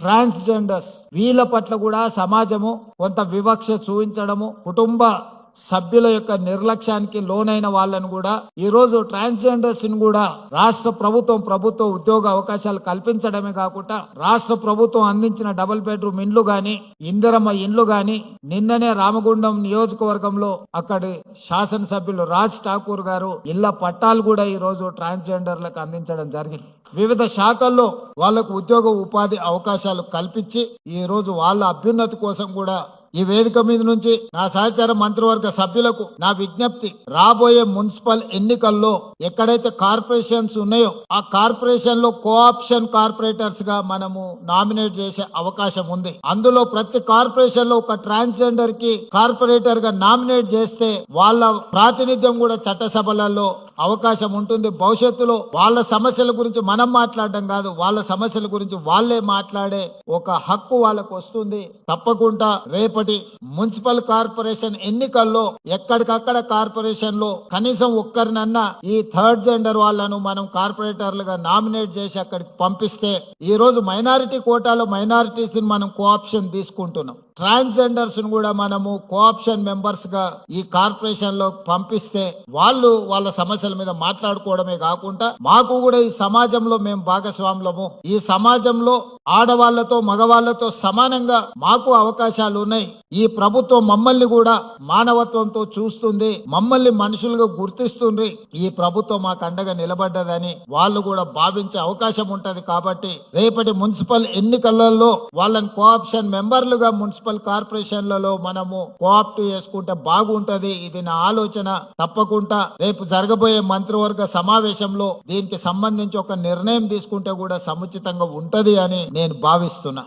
Transgenders వీళ్ళ పట్ల కూడా సమాజము కొంత వివక్ష చూపించడము కుటుంబ సభ్యుల యొక్క నిర్లక్ష్యానికి లోనైన వాళ్ళను కూడా ఈరోజు ట్రాన్స్జెండర్స్ని కూడా రాష్ట్ర ప్రభుత్వం ప్రభుత్వ ఉద్యోగ అవకాశాలు కల్పించడమే కాకుండా రాష్ట్ర ప్రభుత్వం అందించిన డబుల్ బెడ్రూమ్ ఇండ్లు గాని ఇందిరమ్మ ఇండ్లు గాని నిన్ననే రామగుండం నియోజకవర్గంలో అక్కడి శాసనసభ్యులు రాజ్ ఠాకూర్ గారు ఇళ్ళ పట్టాలు కూడా ఈరోజు ట్రాన్స్జెండర్లకు అందించడం జరిగింది. వివిధ శాఖల్లో వాళ్ళకు ఉద్యోగ ఉపాధి అవకాశాలు కల్పించి ఈ రోజు వాళ్ళ అభ్యున్నతి కోసం కూడా ఈ వేదిక మీద నుంచి నా సహచార మంత్రివర్గ సభ్యులకు నా విజ్ఞప్తి రాబోయే మున్సిపల్ ఎన్నికల్లో ఎక్కడైతే కార్పొరేషన్స్ ఉన్నాయో ఆ కార్పొరేషన్లో కోఆప్షన్ కార్పొరేటర్స్గా మనము నామినేట్ చేసే అవకాశం ఉంది. అందులో ప్రతి కార్పొరేషన్లో ఒక ట్రాన్స్జెండర్కి కార్పొరేటర్గా నామినేట్ చేస్తే వాళ్ళ ప్రాతినిధ్యం కూడా చట్టసభలలో అవకాశం ఉంటుంది. భవిష్యత్తులో వాళ్ళ సమస్యల గురించి మనం మాట్లాడడం కాదు వాళ్ళ సమస్యల గురించి వాళ్ళే మాట్లాడే ఒక హక్కు వాళ్ళకు వస్తుంది. తప్పకుండా రేపటి మున్సిపల్ కార్పొరేషన్ ఎన్నికల్లో ఎక్కడికక్కడ కార్పొరేషన్లో కనీసం ఒక్కరినన్నా ఈ థర్డ్ జెండర్ వాళ్ళను మనం కార్పొరేటర్లుగా నామినేట్ చేసి అక్కడికి పంపిస్తే ఈ రోజు మైనారిటీ కోటాలో మైనారిటీస్ మనం కోఆప్షన్ తీసుకుంటున్నాం. ట్రాన్స్జెండర్స్ను కూడా మనము కోఆప్షన్ మెంబర్స్గా ఈ కార్పొరేషన్లో పంపిస్తే వాళ్ళు వాళ్ళ సమస్యల మీద మాట్లాడుకోవడమే కాకుండా మాకు కూడా ఈ సమాజంలో మేము భాగస్వాములము. ఈ సమాజంలో ఆడవాళ్ళతో మగవాళ్ళతో సమానంగా మాకు అవకాశాలు ఉన్నాయి ఈ ప్రభుత్వం మమ్మల్ని కూడా మానవత్వంతో చూస్తుంది మమ్మల్ని మనుషులుగా గుర్తిస్తుంది. ఈ ప్రభుత్వం మాకు అండగా నిలబడ్డదని వాళ్ళు కూడా భావించే అవకాశం ఉంటది కాబట్టి రేపటి మున్సిపల్ ఎన్నికలలో వాళ్ళని కోఆప్షన్ మెంబర్లుగా మున్సిపల్ కార్పొరేషన్లలో మనము కోఆప్ట్ చేసుకుంటే బాగుంటది. ఇది నా ఆలోచన. తప్పకుండా రేపు జరగబోయే మంత్రివర్గ సమావేశంలో దీనికి సంబంధించి ఒక నిర్ణయం తీసుకుంటే కూడా సముచితంగా ఉంటది అని నేను భావిస్తున్నా.